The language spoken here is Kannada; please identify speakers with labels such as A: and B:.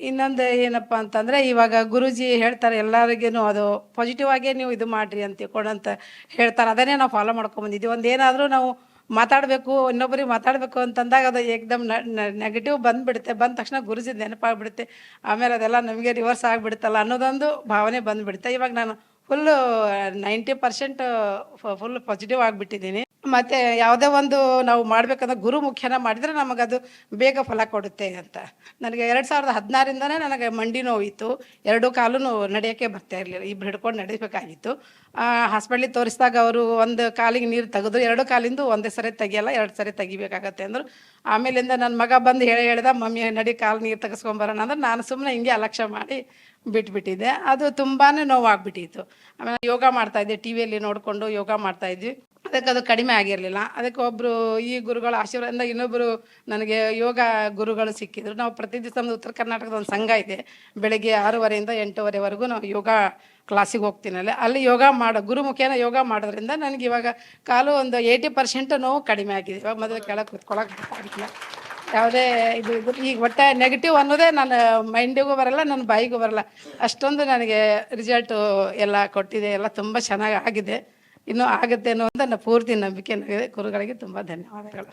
A: ಇನ್ನೊಂದು ಏನಪ್ಪ ಅಂತಂದರೆ, ಇವಾಗ ಗುರುಜಿ ಹೇಳ್ತಾರೆ ಎಲ್ಲರಿಗೂ ಅದು ಪಾಸಿಟಿವ್ ಆಗೇ ನೀವು ಇದು ಮಾಡಿರಿ ಅಂತ ತಿಳ್ಕೊಂಡು ಅಂತ ಹೇಳ್ತಾರೆ. ಅದನ್ನೇ ನಾವು ಫಾಲೋ ಮಾಡ್ಕೊಂಬಂದಿದ್ದೀವಿ ಒಂದು ಏನಾದರೂ ನಾವು ಮಾತಾಡಬೇಕು, ಇನ್ನೊಬ್ಬರಿಗೆ ಮಾತಾಡಬೇಕು ಅಂತಂದಾಗ ಅದು ಏಕ್ದಮ್ ನೆಗೆಟಿವ್ ಬಂದುಬಿಡುತ್ತೆ. ಬಂದ ತಕ್ಷಣ ಗುರುಜಿ ನೆನಪಾಗ್ಬಿಡುತ್ತೆ. ಆಮೇಲೆ ಅದೆಲ್ಲ ನಮಗೆ ರಿವರ್ಸ್ ಆಗಿಬಿಡುತ್ತಲ್ಲ ಅನ್ನೋದೊಂದು ಭಾವನೆ ಬಂದುಬಿಡುತ್ತೆ. ಇವಾಗ ನಾನು full ninety percent full positive ಆಗಿಬಿಟ್ಟಿದ್ದೀನಿ. ಮತ್ತು ಯಾವುದೇ ಒಂದು ನಾವು ಮಾಡಬೇಕಂದ್ರೆ ಗುರು ಮುಖ್ಯನ ಮಾಡಿದರೆ ನಮಗದು ಬೇಗ ಫಲ ಕೊಡುತ್ತೆ ಅಂತ. ನನಗೆ ಎರಡು ಸಾವಿರದ ಹದಿನಾರಿಂದನೇ ನನಗೆ ಮಂಡಿ ನೋವಿತ್ತು. ಎರಡು ಕಾಲು ನಡೆಯೋಕ್ಕೆ ಬರ್ತಾ ಇರಲಿಲ್ಲ. ಇಬ್ರು ಹಿಡ್ಕೊಂಡು ನಡಿಬೇಕಾಗಿತ್ತು ಹಾಸ್ಪಿಟ್ಲಿಗೆ ತೋರಿಸಿದಾಗ ಅವರು ಒಂದು ಕಾಲಿಗೆ ನೀರು ತೆಗೆದು, ಎರಡು ಕಾಲಿಂದು ಒಂದೇ ಸರಿ ತೆಗಿಯಲ್ಲ, ಎರಡು ಸರಿ ತೆಗಿಬೇಕಾಗತ್ತೆ ಅಂದರು. ಆಮೇಲಿಂದ ನನ್ನ ಮಗ ಬಂದು ಹೇಳಿ ಹೇಳ್ದ, ಮಮ್ಮಿ, ನಡಿ ಕಾಲು ನೀರು ತೆಗೆಸ್ಕೊಂಬರೋಣ ಅಂದ್ರೆ. ನಾನು ಸುಮ್ಮನೆ ಹಿಂಗೆ ಅಲಕ್ಷ್ಯ ಮಾಡಿ ಬಿಟ್ಬಿಟ್ಟಿದ್ದೆ. ಅದು ತುಂಬಾ ನೋವಾಗ್ಬಿಟ್ಟಿತ್ತು. ಆಮೇಲೆ ಯೋಗ ಮಾಡ್ತಾಯಿದ್ದೆ ಟಿ ವಿಯಲ್ಲಿ ನೋಡಿಕೊಂಡು ಯೋಗ ಮಾಡ್ತಾಯಿದ್ವಿ ಅದಕ್ಕೆ ಅದು ಕಡಿಮೆ ಆಗಿರಲಿಲ್ಲ. ಅದಕ್ಕೆ ಒಬ್ಬರು ಈ ಗುರುಗಳ ಆಶೀರ್ವಾದದಿಂದ ಇನ್ನೊಬ್ಬರು ನನಗೆ ಯೋಗ ಗುರುಗಳು ಸಿಕ್ಕಿದ್ರು. ನಾವು ಪ್ರತಿ ದಿವಸ ನಮ್ಮದು ಉತ್ತರ ಕರ್ನಾಟಕದ ಒಂದು ಸಂಘ ಇದೆ. ಬೆಳಗ್ಗೆ ಆರೂವರೆಯಿಂದ ಎಂಟೂವರೆವರೆಗೂ ನಾವು ಯೋಗ ಕ್ಲಾಸಿಗೆ ಹೋಗ್ತೀನಿ ಅಲ್ಲಿ. ಯೋಗ ಮಾಡೋ ಗುರುಮುಖೇನ ಯೋಗ ಮಾಡೋದ್ರಿಂದ ನನಗೆ ಇವಾಗ ಕಾಲು ಒಂದು ಏಯ್ಟಿ ಪರ್ಸೆಂಟ್ ನೋವು ಕಡಿಮೆ ಆಗಿದೆ. ಇವಾಗ ಮೊದಲು ಕೆಳಗೆ ಕುತ್ಕೊಳ್ಳೋಕೆ ಯಾವುದೇ ಇದು ಈಗ ಒಟ್ಟೆ ನೆಗೆಟಿವ್ ಅನ್ನೋದೇ ನನ್ನ ಮೈಂಡಿಗೂ ಬರಲ್ಲ, ನನ್ನ ಬಾಯಿಗೂ ಬರಲ್ಲ. ಅಷ್ಟೊಂದು ನನಗೆ ರಿಸಲ್ಟು ಎಲ್ಲ ಕೊಟ್ಟಿದೆ. ಎಲ್ಲ ತುಂಬ ಚೆನ್ನಾಗಿ ಆಗಿದೆ. ಇನ್ನೂ ಆಗುತ್ತೆ ಅನ್ನೋ ಅಂತ ನನ್ನ ಪೂರ್ತಿ ನಂಬಿಕೆ ನನಗಿದೆ ಗುರುಗಳಿಗೆ ತುಂಬ ಧನ್ಯವಾದಗಳು.